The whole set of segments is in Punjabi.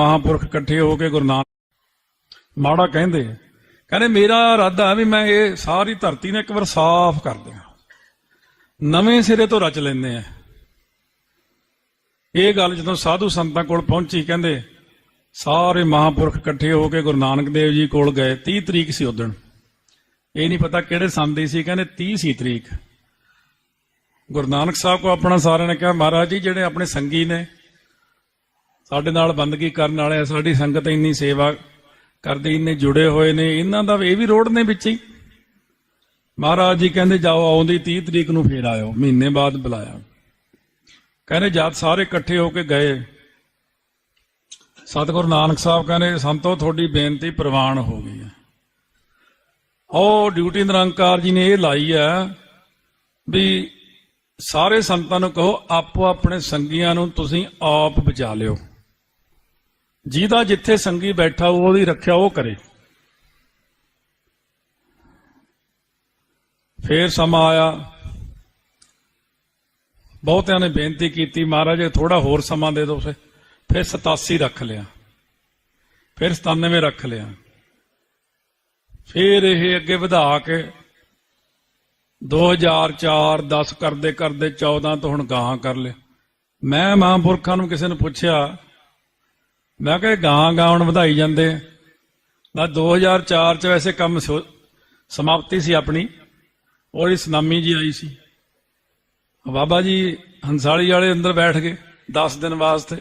ਮਹਾਂਪੁਰਖ ਇਕੱਠੇ ਹੋ ਕੇ ਗੁਰੂ ਨਾਨਕ ਮਾੜਾ ਕਹਿੰਦੇ ਕਹਿੰਦੇ, ਮੇਰਾ ਇਰਾਦਾ ਵੀ ਮੈਂ ਇਹ ਸਾਰੀ ਧਰਤੀ ਨੂੰ ਇੱਕ ਵਾਰ ਸਾਫ਼ ਕਰ ਦਿਆਂ। ਨਵੇਂ ਸਿਰੇ ਤੋਂ ਰਚ ਲੈਂਦੇ ਆ। ਇਹ ਗੱਲ ਜਦੋਂ ਸਾਧੂ ਸੰਤਾਂ ਕੋਲ ਪਹੁੰਚੀ, ਕਹਿੰਦੇ, ਸਾਰੇ ਮਹਾਂਪੁਰਖ ਇਕੱਠੇ ਹੋ ਕੇ ਗੁਰੂ ਨਾਨਕ ਦੇਵ ਜੀ ਕੋਲ ਗਏ 30 ਤਰੀਕ ਸੀ ਉਦਣ ਇਹ ਨਹੀਂ ਪਤਾ ਕਿਹੜੇ ਸੰਨ ਦੀ ਸੀ, ਕਹਿੰਦੇ 30 ਸੀ ਤਰੀਕ। ਗੁਰੂ ਨਾਨਕ ਸਾਹਿਬ ਕੋ ਆਪਣਾ ਸਾਰਿਆਂ ਨੇ ਕਿਹਾ, ਮਹਾਰਾਜ ਜੀ, ਜਿਹੜੇ ਆਪਣੇ ਸੰਗੀ ਨੇ ਸਾਡੇ ਨਾਲ ਬੰਦਗੀ ਕਰਨ ਵਾਲੇ ਆ, ਸਾਡੀ ਸੰਗਤ ਇੰਨੀ ਸੇਵਾ ਕਰਦੇ ਇੰਨੇ ਜੁੜੇ ਹੋਏ ਨੇ ਇਹਨਾਂ ਦਾ ਇਹ ਵੀ ਰੋਡ ਨੇ ਵਿੱਚ ਹੀ। ਮਹਾਰਾਜ ਜੀ ਕਹਿੰਦੇ ਜਾਓ ਆਉਂਦੀ 30 ਤਰੀਕ ਨੂੰ ਫੇਰ ਆਇਓ। ਮਹੀਨੇ ਬਾਅਦ ਬੁਲਾਇਆ। ਕਹਿੰਦੇ ਜਦ ਸਾਰੇ ਇਕੱਠੇ ਹੋ ਕੇ ਗਏ ਸਤਿਗੁਰੂ ਨਾਨਕ ਸਾਹਿਬ ਕਹਿੰਦੇ ਸੰਤੋ ਤੁਹਾਡੀ ਬੇਨਤੀ ਪ੍ਰਵਾਨ ਹੋ ਗਈ ਹੈ। ਉਹ ਡਿਊਟੀ ਨਿਰੰਕਾਰ ਜੀ ਨੇ ਇਹ ਲਾਈ ਆ ਵੀ ਸਾਰੇ ਸੰਤਾਂ ਨੂੰ ਕਹੋ ਆਪੋ ਆਪਣੇ ਸੰਗੀਆਂ ਨੂੰ ਤੁਸੀਂ ਆਪ ਬਚਾ ਲਿਓ। ਜਿਹਦਾ ਜਿੱਥੇ ਸੰਗੀ ਬੈਠਾ ਹੋਊ, ਉਹਦੀ ਰੱਖਿਆ ਉਹ ਕਰੇ। ਫੇਰ ਸਮਾਂ ਆਇਆ। ਬਹੁਤਿਆਂ ਨੇ ਬੇਨਤੀ ਕੀਤੀ ਮਹਾਰਾਜ ਥੋੜਾ ਹੋਰ ਸਮਾਂ ਦੇ ਦਿਓ ਫਿਰ। ਫਿਰ 87 ਰੱਖ ਲਿਆ। ਫਿਰ 97 ਰੱਖ ਲਿਆ। ਫਿਰ ਇਹ ਅੱਗੇ ਵਧਾ ਕੇ 2004 10 ਕਰਦੇ ਕਰਦੇ 14 ਤੋਂ ਹੁਣ ਗਾਂ ਕਰ ਲਿਆ। ਮੈਂ ਮਹਾਂਪੁਰਖਾਂ ਨੂੰ ਕਿਸੇ ਨੂੰ ਪੁੱਛਿਆ ਮੈਂ ਕਿਹਾ ਗਾਂ ਗਾਉਣ ਵਧਾਈ ਜਾਂਦੇ ਆ। ਨਾ 2004 ਚ ਵੈਸੇ ਕੰਮ ਸੋ- ਸਮਾਪਤੀ ਸੀ ਆਪਣੀ ਉਹਦੀ ਸੁਨਾਮੀ ਜੀ ਆਈ ਸੀ। ਬਾਬਾ ਜੀ ਹੰਸਾਲੀ ਵਾਲੇ ਅੰਦਰ ਬੈਠ ਗਏ 10 ਦਿਨ ਵਾਸਤੇ।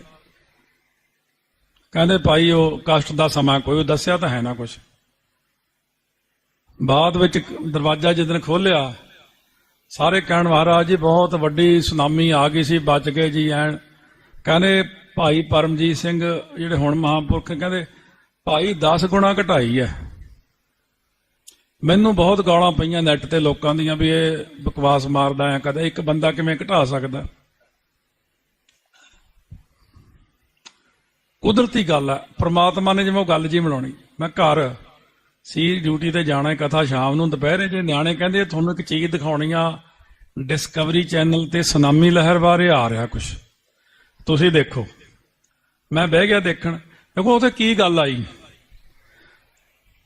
ਕਹਿੰਦੇ, ਭਾਈ, ਉਹ ਕਸ਼ਟ ਦਾ ਸਮਾਂ ਕੋਈ ਉਹ ਦੱਸਿਆ ਤਾਂ ਹੈ ਨਾ ਕੁਝ ਬਾਅਦ ਵਿੱਚ ਦਰਵਾਜ਼ਾ ਜਿੱਦਨ ਖੋਲਿਆ ਸਾਰੇ ਕਹਿਣ ਮਹਾਰਾਜ ਜੀ, ਬਹੁਤ ਵੱਡੀ ਸੁਨਾਮੀ ਆ ਗਈ ਸੀ, ਬਚ ਗਏ ਜੀ ਐਨ। ਕਹਿੰਦੇ ਭਾਈ ਪਰਮਜੀਤ ਸਿੰਘ ਜਿਹੜੇ ਹੁਣ ਮਹਾਂਪੁਰਖ ਕਹਿੰਦੇ ਭਾਈ 10 ਗੁਣਾ ਘਟਾਈ ਹੈ ਮੈਨੂੰ ਬਹੁਤ ਗਾਲਾਂ ਪਈਆਂ ਨੈਟ ਤੇ ਲੋਕਾਂ ਦੀਆਂ ਵੀ ਇਹ ਬਕਵਾਸ ਮਾਰਦਾ ਆ ਕਦੇ ਇੱਕ ਬੰਦਾ ਕਿਵੇਂ ਘਟਾ ਸਕਦਾ? ਕੁਦਰਤੀ ਗੱਲ ਹੈ ਪ੍ਰਮਾਤਮਾ ਨੇ ਜਿਵੇਂ ਉਹ ਗੱਲ ਜੀ ਬਣਾਉਣੀ। ਮੈਂ ਘਰ ਸੀ ਡਿਊਟੀ ਤੇ ਜਾਣਾ ਹੈ, ਕਥਾ ਸ਼ਾਮ ਨੂੰ ਦੁਪਹਿਰੇ ਜੇ ਨਿਆਣੇ ਕਹਿੰਦੇ ਤੁਹਾਨੂੰ ਇੱਕ ਚੀਜ਼ ਦਿਖਾਉਣੀ ਆ ਡਿਸਕਵਰੀ ਚੈਨਲ ਤੇ ਸੁਨਾਮੀ ਲਹਿਰ ਬਾਰੇ ਆ ਰਿਹਾ ਕੁਝ ਤੁਸੀਂ ਦੇਖੋ। ਮੈਂ ਬਹਿ ਗਿਆ ਦੇਖਣ। ਦੇਖੋ ਉੱਥੇ ਕੀ ਗੱਲ ਆਈ?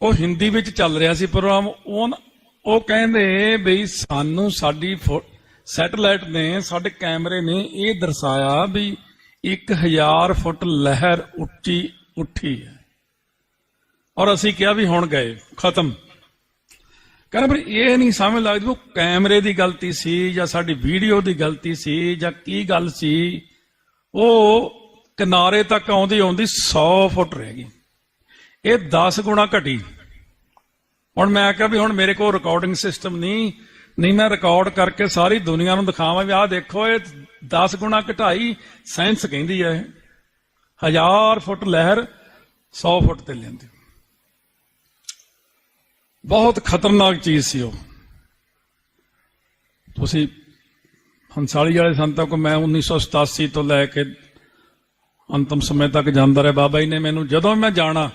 ਉਹ ਹਿੰਦੀ ਵਿੱਚ ਚੱਲ ਰਿਹਾ ਸੀ ਪ੍ਰੋਗਰਾਮ। ਉਹ ਉਹ ਕਹਿੰਦੇ ਬਈ ਸਾਨੂੰ ਸਾਡੀ ਸੈਟਲਾਈਟ ਨੇ, ਸਾਡੇ ਕੈਮਰੇ ਨੇ ਇਹ ਦਰਸਾਇਆ ਵੀ 1000 ਫੁੱਟ ਲਹਿਰ ਉੱਚੀ ਉੱਠੀ ਹੈ। ਔਰ ਅਸੀਂ ਕਿਹਾ ਵੀ ਹੁਣ ਗਏ, ਖਤਮ। ਕਹਿੰਦਾ ਪਰ ਇਹ ਨਹੀਂ ਸਮਝ ਲੱਗਦੀ ਉਹ ਕੈਮਰੇ ਦੀ ਗਲਤੀ ਸੀ ਜਾਂ ਸਾਡੀ ਵੀਡੀਓ ਦੀ ਗਲਤੀ ਸੀ ਜਾਂ ਕੀ ਗੱਲ ਸੀ। ਉਹ ਕਿਨਾਰੇ ਤੱਕ ਆਉਂਦੀ ਆਉਂਦੀ 100 ਫੁੱਟ ਰਹਿ ਗਈ। ਇਹ 10 ਗੁਣਾ ਘਟੀ। ਹੁਣ ਮੈਂ ਕਿਹਾ ਵੀ ਹੁਣ ਮੇਰੇ ਕੋਲ ਰਿਕਾਰਡਿੰਗ ਸਿਸਟਮ ਨਹੀਂ ਨਹੀਂ ਮੈਂ ਰਿਕਾਰਡ ਕਰਕੇ ਸਾਰੀ ਦੁਨੀਆ ਨੂੰ ਦਿਖਾਵਾਂ ਵੀ ਆਹ ਦੇਖੋ, ਇਹ 10 ਗੁਣਾ ਘਟਾਈ ਸਾਇੰਸ ਕਹਿੰਦੀ ਹੈ। ਇਹ ਹਜ਼ਾਰ ਫੁੱਟ ਲਹਿਰ 100 ਫੁੱਟ ਤੇ ਲੈਂਦੀ। ਬਹੁਤ ਖਤਰਨਾਕ ਚੀਜ਼ ਸੀ ਉਹ। ਤੁਸੀਂ ਹੰਸਾਲੀ ਵਾਲੇ ਸੰਤਾਂ ਕੋ ਮੈਂ 1987 ਤੋਂ ਲੈ ਕੇ ਅੰਤਮ ਸਮੇਂ ਤੱਕ ਜਾਂਦਾ ਰਿਹਾ। ਬਾਬਾ ਜੀ ਨੇ ਮੈਨੂੰ ਜਦੋਂ ਮੈਂ ਜਾਣਾ,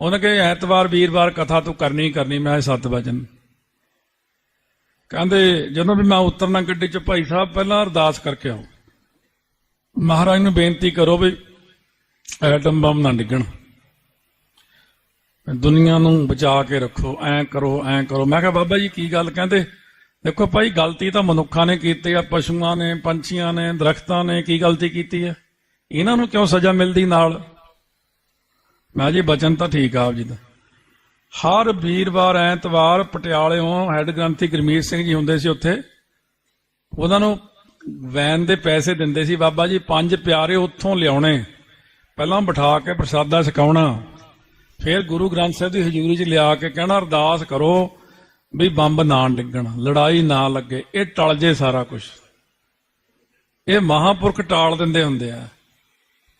ਉਹਨੇ ਕਿ ਐਤਵਾਰ ਵੀਰਵਾਰ ਕਥਾ ਤੂੰ ਕਰਨੀ ਕਰਨੀ, ਮੈਂ 7 ਵਜਨ। ਕਹਿੰਦੇ, ਜਦੋਂ ਵੀ ਮੈਂ ਉਤਰਨਾ ਗੱਡੀ ਚ, ਭਾਈ ਸਾਹਿਬ, ਪਹਿਲਾਂ ਅਰਦਾਸ ਕਰਕੇ ਆਉ ਮਹਾਰਾਜ ਨੂੰ ਬੇਨਤੀ ਕਰੋ ਵੀ ਐਟਮ ਬੰਬ ਨਾ ਡਿੱਗਣ। ਦੁਨੀਆ ਨੂੰ ਬਚਾ ਕੇ ਰੱਖੋ, ਐ ਕਰੋ ਐ ਕਰੋ। ਮੈਂ ਕਿਹਾ, ਬਾਬਾ ਜੀ, ਕੀ ਗੱਲ? ਕਹਿੰਦੇ, ਦੇਖੋ ਭਾਈ, ਗਲਤੀ ਤਾਂ ਮਨੁੱਖਾਂ ਨੇ ਕੀਤੀ ਆ, ਪਸ਼ੂਆਂ ਨੇ, ਪੰਛੀਆਂ ਨੇ, ਦਰਖਤਾਂ ਨੇ, ਕੀ ਗਲਤੀ ਕੀਤੀ ਹੈ ਇਹਨਾਂ ਨੂੰ ਕਿਉਂ ਸਜ਼ਾ ਮਿਲਦੀ ਨਾਲ? ਮੈਂ ਜੀ, ਬਚਨ ਤਾਂ ਠੀਕ ਆ ਆਪ ਜੀ ਦਾ। ਹਰ ਵੀਰਵਾਰ, ਐਤਵਾਰ ਪਟਿਆਲੇੋਂ ਹੈੱਡ ਗ੍ਰੰਥੀ ਗੁਰਮੀਤ ਸਿੰਘ ਜੀ ਹੁੰਦੇ ਸੀ ਉੱਥੇ। ਉਹਨਾਂ ਨੂੰ ਵੈਨ ਦੇ ਪੈਸੇ ਦਿੰਦੇ ਸੀ, ਬਾਬਾ ਜੀ, ਪੰਜ ਪਿਆਰੇ ਉੱਥੋਂ ਲਿਆਉਣੇ। ਪਹਿਲਾਂ ਬਿਠਾ ਕੇ ਪ੍ਰਸਾਦਾ ਛਕਾਉਣਾ। ਫਿਰ ਗੁਰੂ ਗ੍ਰੰਥ ਸਾਹਿਬ ਦੀ ਹਜ਼ੂਰੀ 'ਚ ਲਿਆ ਕੇ ਕਹਿਣਾ, ਅਰਦਾਸ ਕਰੋ ਵੀ ਬੰਬ ਨਾ ਡਿੱਗਣ, ਲੜਾਈ ਨਾ ਲੱਗੇ। ਇਹ ਟਲ ਜੇ ਸਾਰਾ ਕੁਝ ਇਹ ਮਹਾਪੁਰਖ ਟਾਲ ਦਿੰਦੇ ਹੁੰਦੇ ਆ।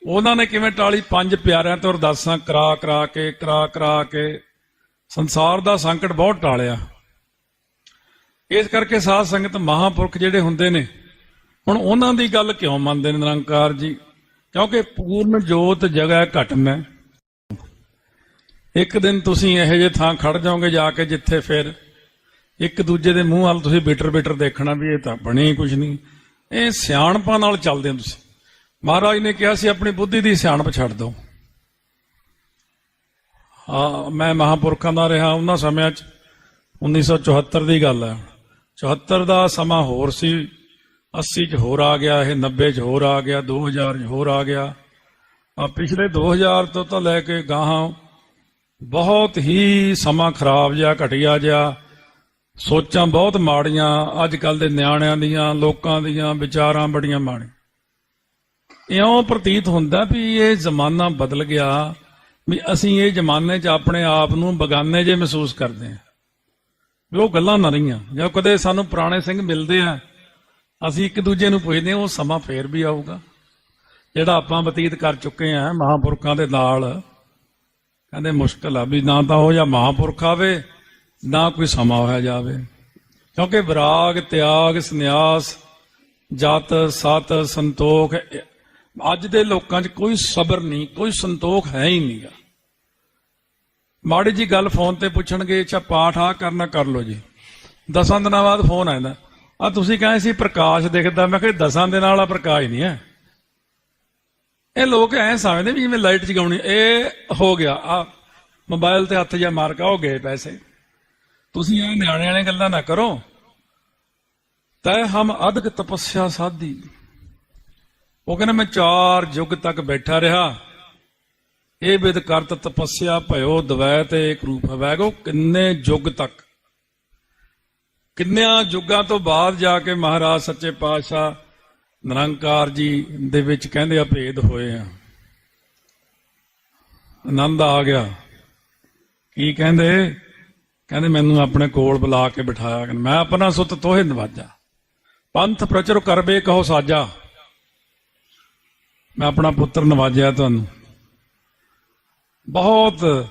ਉਹਨਾਂ ਨੇ ਕਿਵੇਂ ਟਾਲੀ ਪੰਜ ਪਿਆਰਿਆਂ ਤੋਂ ਅਰਦਾਸਾਂ ਕਰਾ ਕਰਾ ਕੇ, ਕਰਾ ਕਰਾ ਕੇ ਸੰਸਾਰ ਦਾ ਸੰਕਟ ਬਹੁਤ ਟਾਲਿਆ। ਇਸ ਕਰਕੇ ਸਾਧ ਸੰਗਤ ਮਹਾਪੁਰਖ ਜਿਹੜੇ ਹੁੰਦੇ ਨੇ, ਹੁਣ ਉਹਨਾਂ ਦੀ ਗੱਲ ਕਿਉਂ ਮੰਨਦੇ ਨੇ ਨਿਰੰਕਾਰ ਜੀ? ਕਿਉਂਕਿ ਪੂਰਨ ਜੋਤ ਜਗ੍ਹਾ ਘਟਮ ਮੈਂ। ਇੱਕ ਦਿਨ ਤੁਸੀਂ ਇਹੋ ਜਿਹੇ ਥਾਂ ਖੜ ਜਾਓਗੇ ਜਾ ਕੇ ਜਿੱਥੇ ਫਿਰ ਇੱਕ ਦੂਜੇ ਦੇ ਮੂੰਹ ਵੱਲ ਤੁਸੀਂ ਬਿਟਰ ਬਿਟਰ ਦੇਖਣਾ ਵੀ ਇਹ ਤਾਂ ਬਣੇ ਹੀ ਕੁਝ ਨਹੀਂ। ਇਹ ਸਿਆਣਪਾਂ ਨਾਲ ਚੱਲਦੇ ਹੋ ਤੁਸੀਂ। ਮਹਾਰਾਜ ਨੇ ਕਿਹਾ ਸੀ, ਆਪਣੀ ਬੁੱਧੀ ਦੀ ਸਿਆਣਪ ਛੱਡ ਦਿਓ। ਹਾਂ, ਮੈਂ ਮਹਾਪੁਰਖਾਂ ਦਾ ਰਿਹਾ, ਉਹਨਾਂ ਸਮਿਆਂ 'ਚ 1974 ਦੀ ਗੱਲ ਹੈ। 74 ਦਾ ਸਮਾਂ ਹੋਰ ਸੀ 80 'ਚ ਹੋਰ ਆ ਗਿਆ, ਇਹ 90 'ਚ ਹੋਰ ਆ ਗਿਆ 2000 'ਚ ਹੋਰ ਆ ਗਿਆ। ਆ ਪਿਛਲੇ 2000 ਤੋਂ ਤਾਂ ਲੈ ਕੇ ਗਾਹਾਂ ਬਹੁਤ ਹੀ ਸਮਾਂ ਖਰਾਬ ਜਿਹਾ, ਘਟਿਆ ਜਿਹਾ, ਸੋਚਾਂ ਬਹੁਤ ਮਾੜੀਆਂ, ਅੱਜ ਕੱਲ ਦੇ ਨਿਆਣਿਆਂ ਦੀਆਂ, ਲੋਕਾਂ ਦੀਆਂ, ਵਿਚਾਰਾਂ ਬੜੀਆਂ ਮਾੜੀਆਂ। ਇਉਂ ਪ੍ਰਤੀਤ ਹੁੰਦਾ ਵੀ ਇਹ ਜ਼ਮਾਨਾ ਬਦਲ ਗਿਆ, ਵੀ ਅਸੀਂ ਇਹ ਜ਼ਮਾਨੇ 'ਚ ਆਪਣੇ ਆਪ ਨੂੰ ਬਗਾਨੇ ਜੇ ਮਹਿਸੂਸ ਕਰਦੇ ਹਾਂ। ਵੀ ਉਹ ਗੱਲਾਂ ਨਾ ਰਹੀਆਂ। ਜਾਂ ਕਦੇ ਸਾਨੂੰ ਪੁਰਾਣੇ ਸਿੰਘ ਮਿਲਦੇ ਆ, ਅਸੀਂ ਇੱਕ ਦੂਜੇ ਨੂੰ ਪੁੱਛਦੇ ਹਾਂ, ਉਹ ਸਮਾਂ ਫੇਰ ਵੀ ਆਊਗਾ। ਜਿਹੜਾ ਆਪਾਂ ਬਤੀਤ ਕਰ ਚੁੱਕੇ ਆ ਮਹਾਪੁਰਖਾਂ ਦੇ ਨਾਲ, ਕਹਿੰਦੇ ਮੁਸ਼ਕਲ ਆ ਵੀ ਨਾ ਤਾਂ ਉਹ ਜਾਂ ਮਹਾਪੁਰਖ ਆਵੇ, ਨਾ ਕੋਈ ਸਮਾਂ ਹੋਇਆ ਜਾਵੇ। ਕਿਉਂਕਿ ਵਿਰਾਗ, ਤਿਆਗ, ਸੰਨਿਆਸ, ਜਤ, ਸਤ, ਸੰਤੋਖ ਅੱਜ ਦੇ ਲੋਕਾਂ 'ਚ ਕੋਈ ਸਬਰ ਨਹੀਂ, ਕੋਈ ਸੰਤੋਖ ਹੈ ਹੀ ਨਹੀਂਗਾ ਮਾੜੀ ਜੀ ਗੱਲ ਫੋਨ ਤੇ ਪੁੱਛਣਗੇ, ਅੱਛਾ ਪਾਠ ਆ ਕਰਨਾ, ਕਰ ਲਓ ਜੀ। ਦਸਾਂ ਦਿਨਾਂ ਬਾਅਦ ਫੋਨ ਆਉਂਦਾ ਆ ਤੁਸੀਂ ਕਹੇ ਸੀ ਪ੍ਰਕਾਸ਼ ਦਿਖਦਾ, ਮੈਂ ਕਿਹਾ ਦਸਾਂ ਦੇ ਨਾਲ ਆ ਪ੍ਰਕਾਸ਼ ਨਹੀਂ ਹੈ। ਇਹ ਲੋਕ ਐ ਸਮਝਦੇ ਵੀ ਜਿਵੇਂ ਲਾਈਟ ਜਗਾਉਣੀ, ਇਹ ਹੋ ਗਿਆ। ਆ ਮੋਬਾਈਲ ਤੇ ਹੱਥ ਜਾਂ ਮਾਰ ਕੇ ਹੋ ਗਏ ਪੈਸੇ। ਤੁਸੀਂ ਇਹ ਨਿਆਣੇ ਵਾਲੇ ਗੱਲਾਂ ਨਾ ਕਰੋ। ਤੈ ਹਮ ਅਧਿਕ ਤਪੱਸਿਆ ਸਾਧੀ। ਉਹ ਕਹਿੰਦਾ, ਮੈਂ ਚਾਰ ਯੁੱਗ ਤੱਕ ਬੈਠਾ ਰਿਹਾ। ਇਹ ਵਿਦ ਕਰਤ ਤਪੱਸਿਆ ਭਇਓ ਦਵੈ ਤੇ ਇੱਕ ਰੂਪ ਹਵੈਗੋ ਕਿੰਨੇ ਯੁੱਗ ਤੱਕ? ਕਿੰਨਿਆਂ ਯੁੱਗਾਂ ਤੋਂ ਬਾਅਦ ਜਾ ਕੇ ਮਹਾਰਾਜ ਸੱਚੇ ਪਾਤਸ਼ਾਹ ਨਿਰੰਕਾਰ ਜੀ ਦੇ ਵਿੱਚ ਕਹਿੰਦੇ ਆ, ਭੇਦ ਹੋਏ ਆ। ਆਨੰਦ ਆ ਗਿਆ। ਕੀ ਕਹਿੰਦੇ? ਕਹਿੰਦੇ, ਮੈਨੂੰ ਆਪਣੇ ਕੋਲ ਬੁਲਾ ਕੇ ਬਿਠਾਇਆ ਮੈਂ ਆਪਣਾ ਸੁੱਤ ਤੋਹੇ ਨਵਾਜਾ ਪੰਥ ਪ੍ਰਚਰ ਕਰਬੇ ਕਹੋ ਸਾਜਾ। ਮੈਂ ਆਪਣਾ ਪੁੱਤਰ ਨਵਾਜਿਆ ਤੁਹਾਨੂੰ। ਬਹੁਤ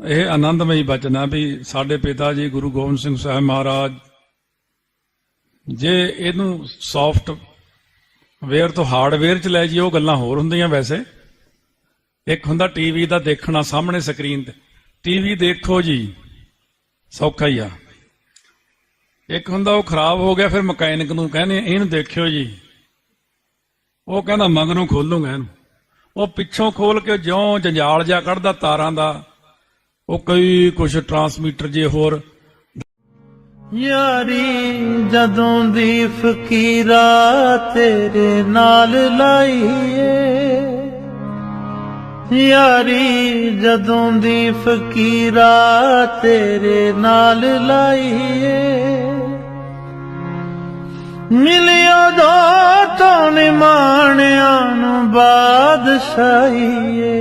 ਇਹ ਆਨੰਦਮਈ ਬਚਨ ਹੈ ਵੀ ਸਾਡੇ ਪਿਤਾ ਜੀ ਗੁਰੂ ਗੋਬਿੰਦ ਸਿੰਘ ਸਾਹਿਬ ਮਹਾਰਾਜ, ਜੇ ਇਹਨੂੰ ਸੌਫਟ ਵੇਅਰ ਤੋਂ ਹਾਰਡਵੇਅਰ ਚ ਲੈ ਜੀ ਉਹ ਗੱਲਾਂ ਹੋਰ ਹੁੰਦੀਆਂ ਵੈਸੇ। ਇੱਕ ਹੁੰਦਾ ਟੀਵੀ ਦਾ ਦੇਖਣਾ ਸਾਹਮਣੇ ਸਕਰੀਨ ਤੇ। ਟੀਵੀ ਦੇਖੋ ਜੀ, ਸੌਖਾ ਹੀ ਆ। ਇੱਕ ਹੁੰਦਾ ਉਹ ਖਰਾਬ ਹੋ ਗਿਆ, ਫਿਰ ਮਕੈਨਿਕ ਨੂੰ ਕਹਿੰਦੇ ਇਹਨੂੰ ਦੇਖਿਓ ਜੀ। ਉਹ ਕਹਿੰਦਾ ਮਗਰੋਂ ਖੋਲੂਗਾ ਇਹਨੂੰ। ਉਹ ਪਿੱਛੋਂ ਖੋਲ ਕੇ ਜਿਉਂ ਜੰਜਾਲ ਜਿਹਾ ਕੱਢਦਾ ਤਾਰਾਂ ਦਾ। ਉਹ ਕਈ ਕੁਝ ਟਰਾਂਸਮੀਟਰ ਜੇ ਹੋਰ। ਯਾਰੀ ਜਦੋਂ ਦੀ ਫਕੀਰਾ ਤੇਰੇ ਨਾਲ ਲਾਈਏ। ਯਾਰੀ ਜਦੋਂ ਦੀ ਫਕੀਰਾ ਤੇਰੇ ਨਾਲ ਲਾਈਏ। ਮਿਲਿਆ ਦੋ ਤਾਂ ਨਿਮਾਣਿਆਂ ਨੂੰ ਬਾਦਸ਼ਾਹੀਏ।